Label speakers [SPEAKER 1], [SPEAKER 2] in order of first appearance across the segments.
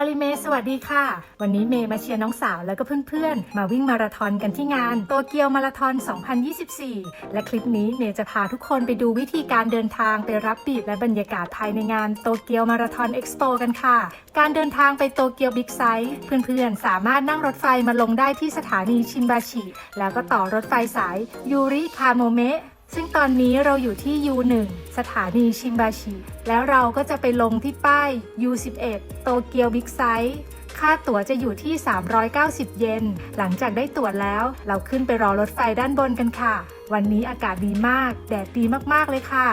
[SPEAKER 1] อลิเมสวัสดีค่ะ วันนี้เมย์มาเชียร์น้องสาวแล้วก็เพื่อนๆ มาวิ่งมาราธอนกันที่งานโตเกียวมาราธอน 2024 และคลิปนี้เมย์จะพาทุกคนไปดูวิธีการเดินทางไปรับบีบและบรรยากาศภายในงานโตเกียวมาราธอนเอ็กซ์โปกันค่ะ การเดินทางไปโตเกียวบิ๊กไซต์เพื่อนๆ สามารถนั่งรถไฟมาลงได้ที่สถานีชินบาชิแล้วก็ต่อรถไฟสายยูริคาโมเมะซึ่งตอนนี้เราอยู่ที่ U1 สถานีชิมบาชิ แล้วเราก็จะไปลงที่ป้าย U11 โตเกียวบิ๊กไซส์ค่าตั๋วจะอยู่ที่ 390 เยน หลังจากได้ตั๋วแล้ว เราขึ้นไปรอรถไฟด้านบนกันค่ะ วันนี้อากาศดีมาก แดดดีมากๆเลยค่ะ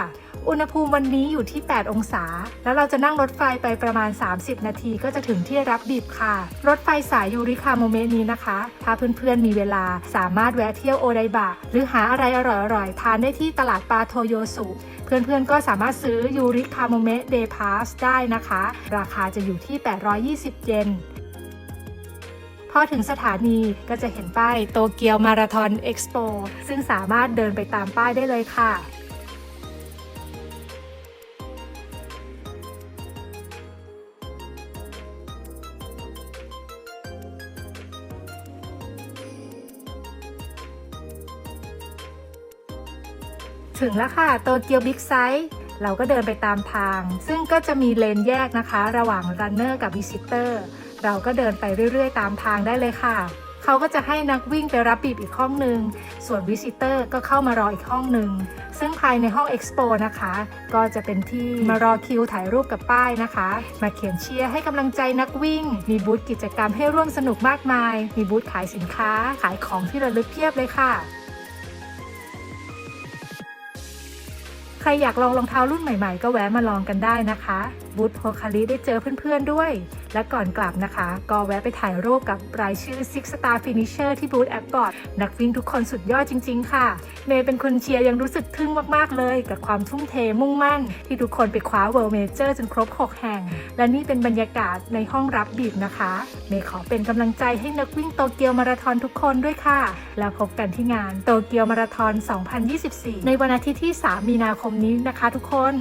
[SPEAKER 1] อุณหภูมิวันนี้อยู่ที่ 8 องศา แล้วเราจะนั่งรถไฟไปประมาณ 30 นาทีก็จะถึงที่รับบีบค่ะ รถไฟสายยูริคาโมเมะนี้นะคะ ถ้าเพื่อนๆมีเวลาสามารถแวะเที่ยวโอไดบะ หรือหาอะไรอร่อยๆ ทานได้ที่ตลาดปลาโทโยสุ เพื่อนๆก็สามารถซื้อยูริคาโมเมะเดย์พาสได้นะคะ ราคาจะอยู่ที่ 820 เยนพอถึงสถานีก็จะเห็นป้ายโตเกียวมาราธอนเอ็กซ์โปซึ่งสามารถเดินไปตามป้ายได้เลยค่ะ ถึงแล้วค่ะโตเกียวบิ๊กไซต์เราก็เดินไปตามทาง ซึ่งก็จะมีเลนแยกนะคะ ระหว่างรันเนอร์กับวิสิเตอร์เราก็เดินไปเรื่อยๆ ตามทางได้เลยค่ะ เขาก็จะให้นักวิ่งไปรับบีบอีกห้องหนึ่งส่วนวิสิเตอร์ก็เข้ามารออีกห้องหนึ่งซึ่งภายในห้องเอ็กซ์โปนะคะ ก็จะเป็นที่มารอคิวถ่ายรูปกับป้ายนะคะ มาเขียนเชียร์ให้กำลังใจนักวิ่ง มีบูธกิจกรรมให้ร่วมสนุกมากมาย มีบูธขายสินค้า ขายของที่ระลึกเพียบเลยค่ะ ใครอยากลองรองเท้ารุ่นใหม่ ๆ ก็แวะมาลองกันได้นะคะ บูธโพคาริได้เจอเพื่อนๆด้วย และก่อนกลับนะคะ ก็แวะไปถ่ายรูปกับรายชื่อ Six Star Finisher ที่บูธแอปบอร์ดนักวิ่งทุกคนสุดยอดจริง ๆ ค่ะ เมย์เป็นคนเชียร์ยังรู้สึกทึ่งมากๆเลย กับความทุ่มเทมุ่งมั่น ที่ทุกคนไปคว้า World Major จนครบ 6 แห่ง และนี่เป็นบรรยากาศในห้องรับบีบนะคะ เมย์ขอเป็นกำลังใจให้นักวิ่งโตเกียวมาราธอนทุกคนด้วยค่ะ แล้วพบกันที่งานโตเกียวมาราธอน 2024 ในวันอาทิตย์ที่ 3 มีนาคมนี้นะคะ ทุกคน